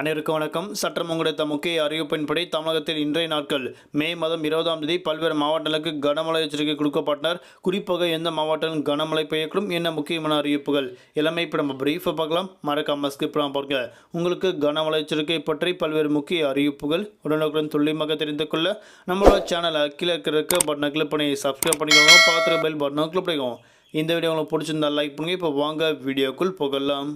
அனைவருக்கும் வணக்கம். சற்றம் உங்களுடைய முக்கிய அறிவிப்பின்படி தமிழகத்தில் இன்றைய நாட்கள் மே மாதம் இருபதாம் தேதி பல்வேறு மாவட்டங்களுக்கு கனமழை எச்சரிக்கை கொடுக்கப்பட்டனர். குறிப்பாக எந்த மாவட்டம் கனமழை பெய்யக்கூடும் என்ன முக்கியமான அறிவிப்புகள் எல்லாமே இப்போ நம்ம பிரீஃபை பார்க்கலாம். மறக்காம ஸ்கிப்லாம் பண்ணாம பாருங்க. உங்களுக்கு கனமழை எச்சரிக்கை பற்றி பல்வேறு முக்கிய அறிவிப்புகள் உடனுக்குடன் துல்லியமாக தெரிந்து கொள்ள நம்மளோட சேனலை கீழே இருக்கிற பட்டனை கிளிக் பண்ணி சப்ஸ்கிரைப் பண்ணிக்கோங்க. பார்த்துட்டு பெல் பட்டனை கிளிக் பண்ணிக்கோங்க. இந்த வீடியோ உங்களுக்கு பிடிச்சிருந்தா லைக் பண்ணுங்க. இப்போ வாங்க வீடியோக்குள் போகலாம்.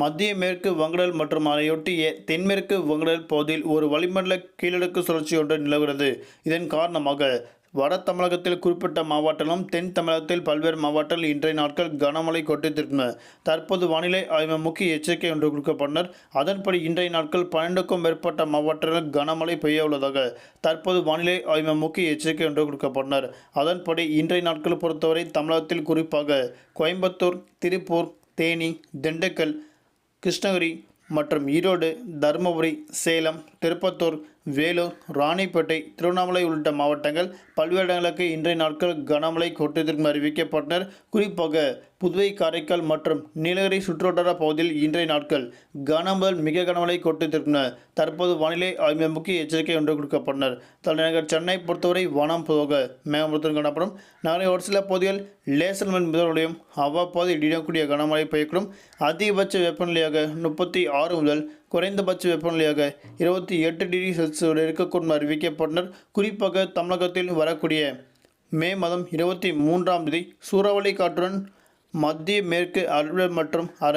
மத்திய மேற்கு வங்கடல் மற்றும் அதையொட்டிய தென்மேற்கு வங்கடல் பகுதியில் ஒரு வளிமண்டல கீழடுக்கு சுழற்சி ஒன்று நிலவுகிறது. இதன் காரணமாக வட தமிழகத்தில் குறிப்பிட்ட மாவட்டங்களும் தென் தமிழகத்தில் பல்வேறு மாவட்டங்கள் இன்றைய நாட்கள் கனமழை கொட்டித்திருந்தன. தற்போது வானிலை ஆய்வு முக்கிய எச்சரிக்கை ஒன்று கொடுக்கப்பட்டனர். அதன்படி இன்றைய நாட்கள் பன்னெண்டுக்கும் மேற்பட்ட மாவட்டங்களில் கனமழை பெய்ய உள்ளதாக தற்போது வானிலை ஆய்வு முக்கிய எச்சரிக்கை ஒன்று கொடுக்கப்பட்டனர். அதன்படி இன்றைய நாட்கள் பொறுத்தவரை தமிழகத்தில் குறிப்பாக கோயம்புத்தூர் திருப்பூர் தேனி திண்டுக்கல் கிருஷ்ணகிரி மற்றும் ஈரோடு தருமபுரி சேலம் திருப்பத்தூர் வேலூர் ராணிப்பேட்டை திருவண்ணாமலை உள்ளிட்ட மாவட்டங்கள் பல்வேறு இடங்களுக்கு இன்றைய நாட்கள் கனமழை கொட்டத்திற்கும் அறிவிக்கப்பட்டனர். குறிப்பாக புதுவை காரைக்கால் மற்றும் நீலகிரி சுற்றுவட்டார பகுதியில் இன்றைய நாட்கள் கனமுதல் மிக கனமழை கொட்டத்திற்குனர் தற்போது வானிலை ஆய்வு முக்கிய எச்சரிக்கை ஒன்று கொடுக்கப்பட்டனர். தலைநகர் சென்னை பொறுத்தவரை வனம் போக மேகமூர்த்தம் காணப்படும். நாளை ஒரு சில பகுதிகள் லேசர் மண் முதலையும் அவ்வப்போது இடியக்கூடிய கனமழை பெய்யக்கூடும். அதிகபட்ச வெப்பநிலையாக முப்பத்தி ஆறு முதல் குறைந்தபட்ச வெப்பநிலையாக இருபத்தி எட்டு டிகிரி செல்சியஸ் இருக்கக்கூடும் அறிவிக்கப்பட்டனர். குறிப்பாக தமிழகத்தில் வரக்கூடிய மே மாதம் இருபத்தி மூன்றாம் தேதி சூறாவளி காற்றுடன் மத்திய மேற்கு அரபிடல் மற்றும் அர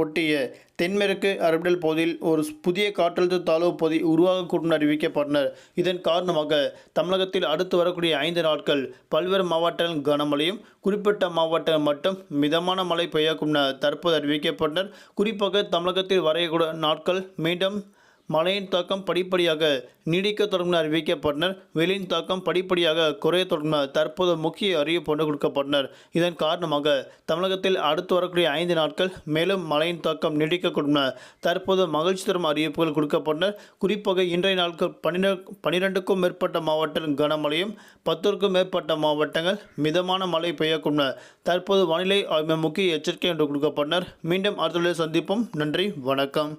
ஒட்டிய தென்மேற்கு அரபிடல் பகுதியில் ஒரு புதிய காற்றழுத்த தாழ்வு பகுதி உருவாகக்கூடும் அறிவிக்கப்பட்டனர். இதன் காரணமாக தமிழகத்தில் அடுத்து வரக்கூடிய ஐந்து நாட்கள் பல்வேறு மாவட்டங்கள் கனமழையும் குறிப்பிட்ட மாவட்டங்கள் மட்டும் மிதமான மழை பெய்யக்கும் தற்போது அறிவிக்கப்பட்டனர். குறிப்பாக தமிழகத்தில் வரையக்கூடிய நாட்கள் மீண்டும் மழையின் தாக்கம் படிப்படியாக நீடிக்க தொடங்கின அறிவிக்கப்பட்டனர். வெளியின் தாக்கம் படிப்படியாக குறைய தொடங்கின தற்போது முக்கிய அறிவிப்பு ஒன்று கொடுக்கப்பட்டனர். இதன் காரணமாக தமிழகத்தில் அடுத்து வரக்கூடிய ஐந்து நாட்கள் மேலும் மழையின் தாக்கம் நீடிக்கக்கூடும் தற்போது மகிழ்ச்சி தரும் அறிவிப்புகள் கொடுக்கப்பட்டனர் குறிப்பாக இன்றைய நாட்கள் பன்னிரெண்டு பன்னிரெண்டுக்கும் மேற்பட்ட மாவட்டங்கள் கனமழையும் பத்திற்கும் மேற்பட்ட மாவட்டங்கள் மிதமான மழை பெய்யக்கூடும் தற்போது வானிலை முக்கிய எச்சரிக்கை என்று கொடுக்கப்பட்டனர். மீண்டும் அடுத்த சந்திப்போம். நன்றி வணக்கம்.